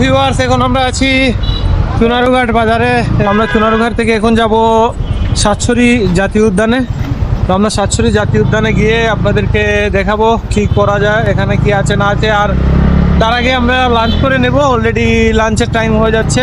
Viewers এখন আমরা আছি চুনারুঘাট বাজারে। আমরা চুনারুঘাট থেকে এখন যাব সাতছড়ি জাতীয় উদ্যানে। তো আমরা সাতছড়ি জাতীয় উদ্যানে গিয়ে আপনাদেরকে দেখাবো কি করা যায়, এখানে কি আছে না আছে। আর তার আগে আমরা লাঞ্চ করে নেব। অলরেডি লাঞ্চের টাইম হয়ে যাচ্ছে।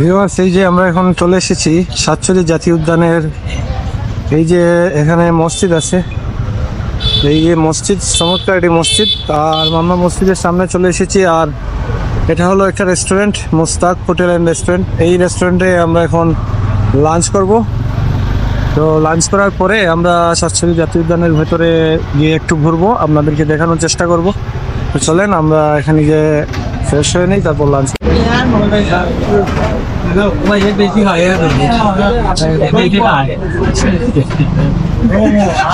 ভিউয়ার্স এই যে আমরা এখন চলে এসেছি সাতছড়ি জাতীয় উদ্যানের এই যে এখানে মসজিদ আছে। এই যে মসজিদ, চমৎকার একটি মসজিদ। আর মাম্মা মসজিদের সামনে চলে এসেছি, আর এটা হলো একটা restaurant Mostak hotel and restaurant এই রেস্টুরেন্টে আমরা এখন লাঞ্চ করব। তো লাঞ্চ করার পরে আমরা সাতছড়ি জাতীয় উদ্যানের ভেতরে গিয়ে একটু ঘুরবো, আপনাদেরকে দেখানোর চেষ্টা করব। তো চলেন, আমরা এখানে গিয়ে ফ্রেশ হয়ে নিই, তারপর লাঞ্চ ไม่ใช่เป็นที่ใครอะเป็นที่ใคร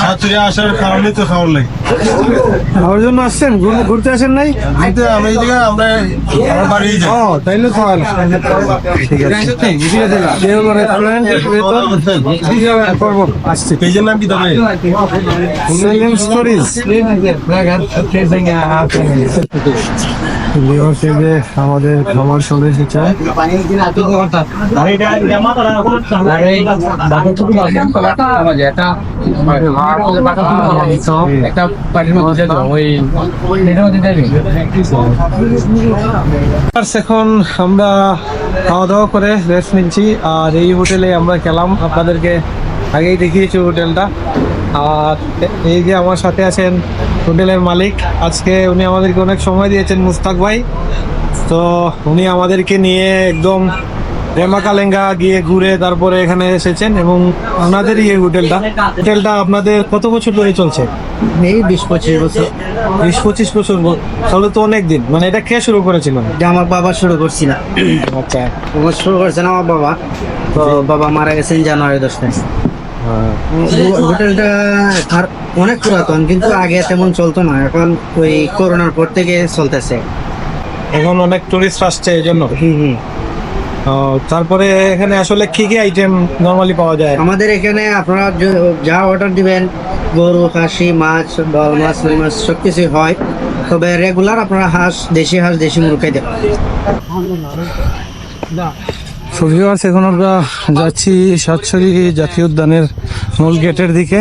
সাতুরিয়া আসার কারণে তো খাওয়ার লাগে খাওয়ার জন্য আসছেন ঘুরতে আসেন নাই কিন্তু আমরা এই জায়গায় আমরা আমার বাড়ি যাই ও তাইলে তো ভালো ঠিক আছে যে হলো রেস্টুরেন্ট করব আসছি পেজের নাম কি তবে সেলিম স্টোরিজ আমাদের খাবার চলে এসেছে এখন আমরা খাওয়া দাওয়া করে রেস্ট নিচ্ছি। আর এই হোটেলে আমরা খেলাম আপনাদেরকে আগেই দেখিয়েছি হোটেলটা আর এই যে আমার সাথে আছেন হোটেলের মালিক। আজকে উনি আমাদেরকে অনেক সময় দিয়েছেন, মুস্তাক ভাই। তো উনি আমাদেরকে নিয়ে একদম রেমাকালেঙ্গা গিয়ে ঘুরে তারপরে এখানে এসেছেন এবং ওনাদেরই এই হোটেলটা। হোটেলটা আপনাদের কত বছর ধরে চলছে? এই বিশ পঁচিশ বছর। বিশ পঁচিশ বছর তাহলে তো অনেক দিন। মানে এটা কে শুরু করেছিল? এটা আমার বাবা শুরু করছিল। আচ্ছা। শুরু করছেন আমার বাবা। তো বাবা মারা গেছেন জানুয়ারি দশ তারিখ। হোটেলটা আর অনেক পুরাতন কিন্তু আগে তেমন চলতো না। এখন ওই করোনার পর থেকে চলতেছে। এখন অনেক টুরিস্ট আসছে এই জন্য। হুম হুম। তারপরে এখানে আসলে কি কি আইটেম নর্মালি পাওয়া যায়? আমাদের এখানে আপনারা যা অর্ডার দিবেন গরু খাসি মাছ বল মাছ রুই মাছ সব কিছুই হয়। তবে রেগুলার আপনারা হাঁস দেশি হাঁস দেশি মুরগাই দেবেন ভিউয়ার্স এখন আমরা যাচ্ছি সাতছড়ি জাতীয় উদ্যানের মূল গেটের দিকে।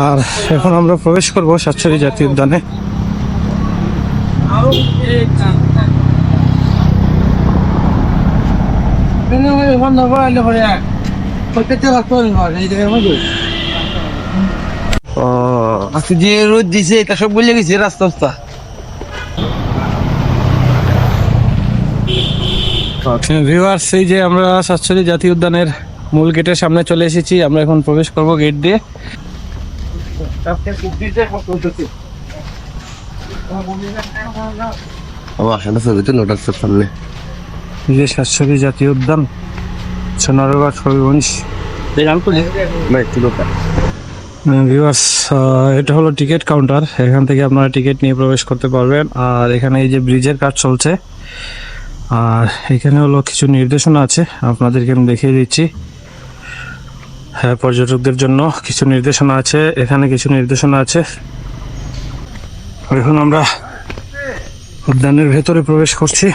আর এখন আমরা প্রবেশ করব সাতছড়ি জাতীয় উদ্যানে। আজকে যে রোদ দিছে এটা সব বলে গেছে রাস্তা রাস্তা। ভিউয়ার্স এই যে আমরা সাতছড়ি জাতীয় উদ্যানের মূল গেটের সামনে চলে এসেছি আমরা এখন প্রবেশ করব গেট দিয়ে। নোটার সামনে। এই যে সাতছড়ি জাতীয় উদ্যান সোনারগাঁ দোকান। ভিউয়ার্স এটা হলো টিকিট কাউন্টার এখান থেকে আপনারা টিকিট নিয়ে প্রবেশ করতে পারবেন। আর এখানে এই যে ব্রিজের কাজ চলছে আর এখানে হলো কিছু নির্দেশনা আছে। আপনাদেরকে আমি দেখিয়ে দিচ্ছি। হ্যাঁ পর্যটকদের জন্য কিছু নির্দেশনা আছে। এখানে কিছু নির্দেশনা আছে। এখন আমরা উদ্যানের ভেতরে প্রবেশ করছি।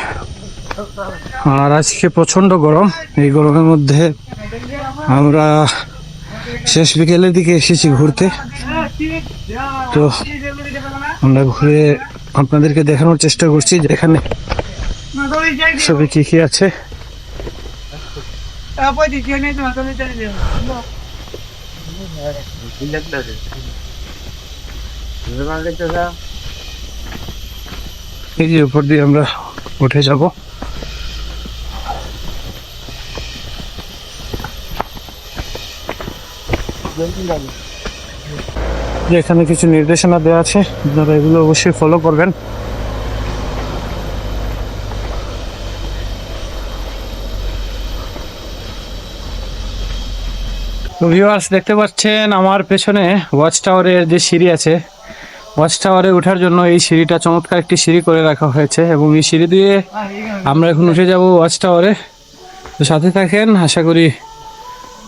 আর আজকে প্রচণ্ড গরম। এই গরমের মধ্যে আমরা শেষ বিকেলের দিকে এসেছি ঘুরতে। তো আমরা ঘুরে আপনাদেরকে দেখানোর চেষ্টা করছি যে এখানে সবই কি কি আছে। এই যে উপর দিয়ে আমরা উঠে যাব। এখানে কিছু নির্দেশনা দেওয়া আছে, আপনারা এগুলো অবশ্যই ফলো করবেন। ভিউয়ার্স দেখতে পাচ্ছেন আমার পেছনে ওয়াচ টাওয়ারের যে সিঁড়ি আছে ওয়াচ টাওয়ারে ওঠার জন্য এই সিঁড়িটা চমৎকার একটি সিঁড়ি করে রাখা হয়েছে এবং এই সিঁড়ি দিয়ে আমরা এখন উঠে যাব ওয়াচ টাওয়ারে তো সাথে থাকেন, আশা করি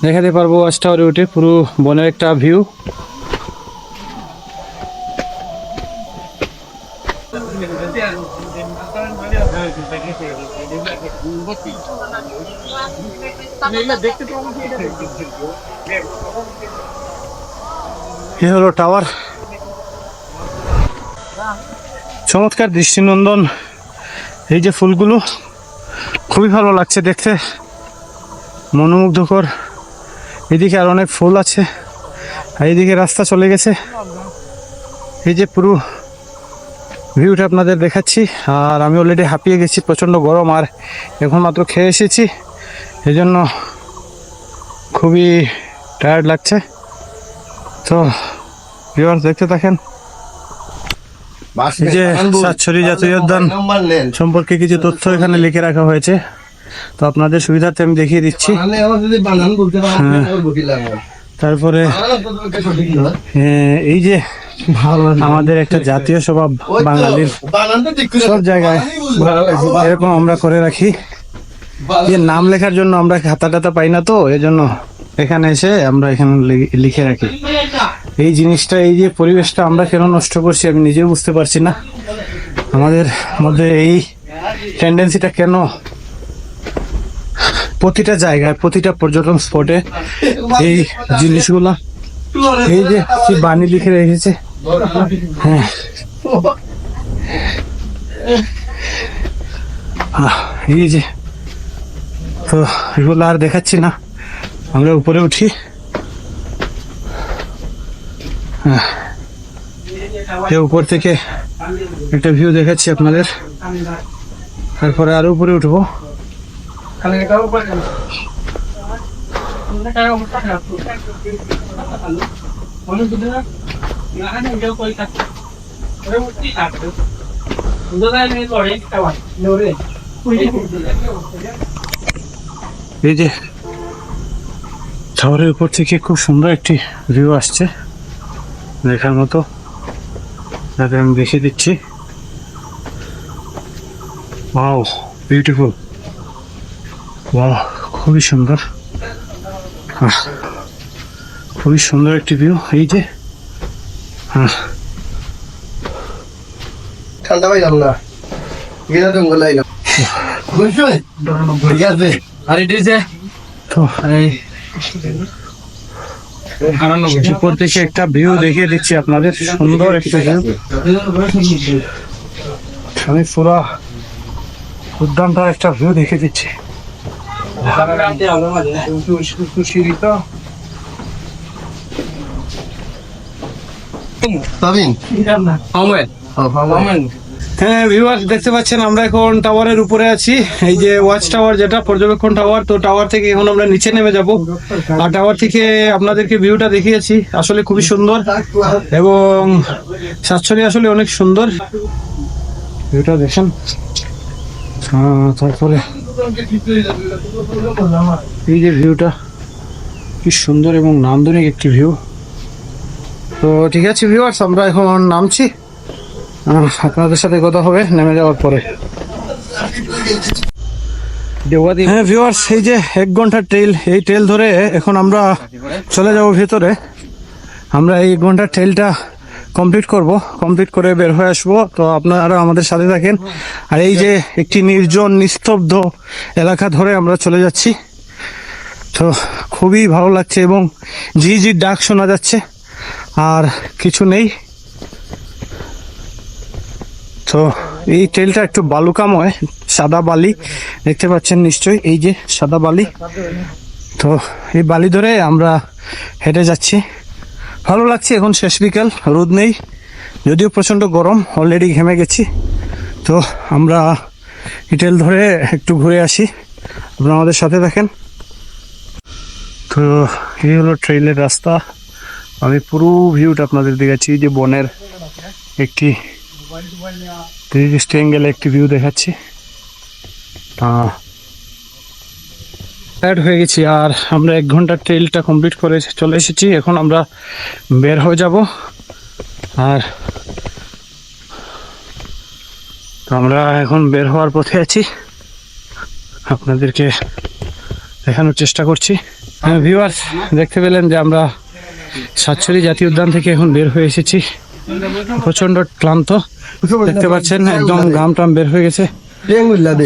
দেখাতে পারব ওয়াচ টাওয়ারে উঠে পুরো বনের একটা ভিউ এ হলো টাওয়ার চমৎকার দৃষ্টিনন্দন। এই যে ফুলগুলো, খুবই ভালো লাগছে দেখতে। মনোমুগ্ধকর। এদিকে আর অনেক ফুল আছে। আর এইদিকে রাস্তা চলে গেছে। এই যে পুরো ভিউটা আপনাদের দেখাচ্ছি। আর আমি অলরেডি হাঁপিয়ে গেছি, প্রচণ্ড গরম। আর এখন মাত্র খেয়ে এসেছি। এই জন্য খুবই টায়ার্ড লাগছে। তো ভিউয়ার্স দেখতে থাকেন। যে সাতছড়ি জাতীয় উদ্যান সম্পর্কে কিছু তথ্য এখানে লিখে রাখা হয়েছে। তো আপনাদের সুবিধার্থে আমি দেখিয়ে দিচ্ছি। হ্যাঁ। তারপরে আহ, এই যে আমাদের একটা জাতীয় স্বভাব বাঙালির সব জায়গায় এরকম আমরা করে রাখি। যে নাম লেখার জন্য আমরা খাতা টাতা পাই না তো এজন্য এখানে এসে আমরা এখানে লিখে রাখি। এই জিনিসটা এই যে পরিবেশটা আমরা কেন নষ্ট করছি আমি নিজেও বুঝতে পারছি না। আমাদের মধ্যে এই টেন্ডেন্সিটা কেন প্রতিটা জায়গায়, প্রতিটা পর্যটন স্পটে এই জিনিসগুলা, এই যে বাণী লিখে রেখেছে? হ্যাঁ। এই যে, তো এগুলো আর দেখাচ্ছি না। আমরা উপরে উঠি। হ্যাঁ। উপর থেকে একটা ভিউ দেখাচ্ছি আপনাদের। তারপরে আরও উপরে উঠবো। এই যে। শহরের উপর থেকে খুব সুন্দর একটি ভিউ আসছে। দেখার মতো। যাতে আমি দেখিয়ে দিচ্ছি। ওয়াও বিউটিফুল ওয়াও খুবই সুন্দর। খুবই সুন্দর একটি ভিউ এই যে। হ্যাঁ ঠান্ডা পাইলাম না। গেলা জঙ্গল আইলাম ঠিক আছে। আর এটা যে তো এই উপর থেকে একটা ভিউ দেখিয়ে দিচ্ছি আপনাদের। সুন্দর একটা ভিউ আমি পুরো উদ্যানটার একটা ভিউ দেখে দিচ্ছি। হ্যাঁ ভিউয়ার্স দেখতে পাচ্ছেন আমরা এখন টাওয়ারের উপরে আছি। এই যে ওয়াচ টাওয়ার যেটা পর্যবেক্ষণ টাওয়ার তো টাওয়ার থেকে এখন আমরা নিচে নেমে যাব। আর টাওয়ার থেকে আপনাদেরকে ভিউটা দেখিয়েছি। আসলে খুবই সুন্দর এবং সাতছড়ি আসলে অনেক সুন্দর। ভিউটা দেখেন। তারপরে এই যে ভিউটা, কি সুন্দর এবং নান্দনিক একটি ভিউ। তো ঠিক আছে ভিউয়ার্স আমরা এখন নামছি। আপনাদের সাথে কথা হবে, নেমে যাওয়ার পরে। হ্যাঁ ভিউয়ার্স এই যে এক ঘণ্টার ট্রেল এই ট্রেল ধরে এখন আমরা চলে যাব ভেতরে। আমরা এই ঘণ্টার ট্রেলটা কমপ্লিট করব কমপ্লিট করে বের হয়ে আসব। তো আপনারা আমাদের সাথে থাকেন। আর এই যে একটি নির্জন, নিস্তব্ধ এলাকা ধরে আমরা চলে যাচ্ছি। তো খুবই ভালো লাগছে এবং জি জি ডাক শোনা যাচ্ছে। আর কিছু নেই। তো এই ট্রেলটা একটু বালুকাময়, সাদা বালি। দেখতে পাচ্ছেন নিশ্চয়ই, এই যে সাদা বালি। তো এই বালি ধরে আমরা হেঁটে যাচ্ছি। ভালো লাগছে, এখন শেষ বিকাল, রোদ নেই, যদিও প্রচণ্ড গরম অলরেডি ঘেমে গেছি। তো আমরা ট্রেল ধরে একটু ঘুরে আসি, আপনারা আমাদের সাথে থাকেন। তো এই হলো ট্রেইলের রাস্তা, আমি পুরো ভিউটা আপনাদের দেখাচ্ছি যে বনের একটি সিক্সটি অ্যাঙ্গেলে একটি ভিউ দেখাচ্ছি। টায়ার্ড হয়ে গেছি আর আমরা এক ঘণ্টার ট্রেলটা কমপ্লিট করে চলে এসেছি। এখন আমরা বের হয়ে যাব। আর আমরা এখন বের হওয়ার পথে আছি। আপনাদেরকে দেখানোর চেষ্টা করছি। হ্যাঁ ভিউয়ার্স দেখতে পেলেন যে আমরা সাতছড়ি জাতীয় উদ্যান থেকে এখন বের হয়ে এসেছি। প্রচণ্ড ক্লান্ত। দেখতে পাচ্ছেন একদম ঘাম টাম বের হয়ে গেছে।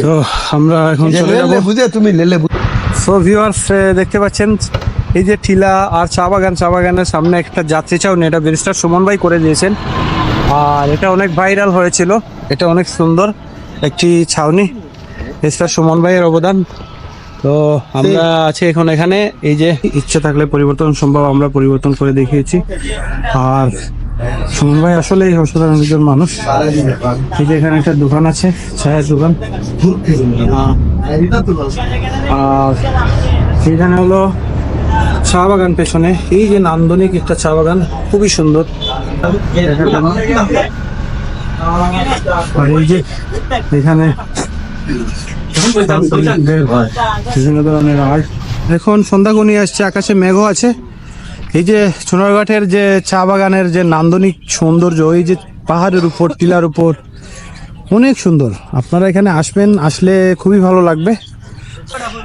তো আমরা এখন চলে যাব। তুমি লেলে সো ভিউয়ার্স দেখতে পাচ্ছেন, এই যে টিলা আর চা বাগান, চা বাগানের সামনে একটা যাত্রী চাউনি, এটা ব্যারিস্টার সুমন ভাই করে দিয়েছেন। আর এটা অনেক ভাইরাল হয়েছিল, এটা অনেক সুন্দর একটি ছাউনি ব্যারিস্টার সুমন ভাইয়ের অবদান। তো, আমরা আছি এখন এখানে, এই যে ইচ্ছে থাকলে পরিবর্তন, সম্ভব আমরা পরিবর্তন করে দেখিয়েছি। আর সুমন ভাই, আসলে অসাধারণ একজন মানুষ। এই যে এখানে একটা দোকান আছে, চায়ের দোকান। আর এখানে হলো চা বাগান পেছনে। এই যে নান্দনিক একটা চা বাগান, খুবই সুন্দর। আর এই যে এখানে বিভিন্ন ধরনের আর্ট এখন সন্ধ্যা ঘনিয়ে আসছে, আকাশে মেঘও আছে। এই যে সোনারঘাটের যে চা বাগানের যে নান্দনিক সৌন্দর্য, এই যে পাহাড়ের উপর, টিলার উপর, অনেক সুন্দর। আপনারা এখানে আসবেন, আসলে খুবই ভালো লাগবে।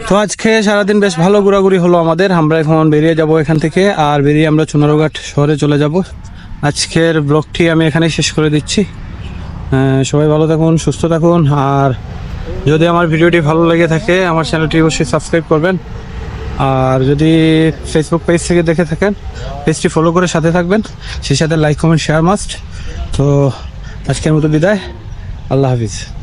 তো আজকে সারাদিন বেশ ভালো ঘোরাঘুরি হলো আমাদের। আমরা এখন বেরিয়ে যাব এখান থেকে, আর বেরিয়ে আমরা চুনারঘাট শহরে চলে যাব। আজকের ব্লগটি আমি এখানেই শেষ করে দিচ্ছি। সবাই ভালো থাকুন, সুস্থ থাকুন, আর যদি আমার ভিডিওটি ভালো লেগে থাকে, আমার চ্যানেলটি অবশ্যই সাবস্ক্রাইব করবেন। আর যদি ফেসবুক পেজ থেকে দেখে থাকেন পেজটি ফলো করে সাথে থাকবেন। সেই সাথে লাইক কমেন্ট শেয়ার মাস্ট তো আজকের মতো বিদায়। আল্লাহ হাফিজ।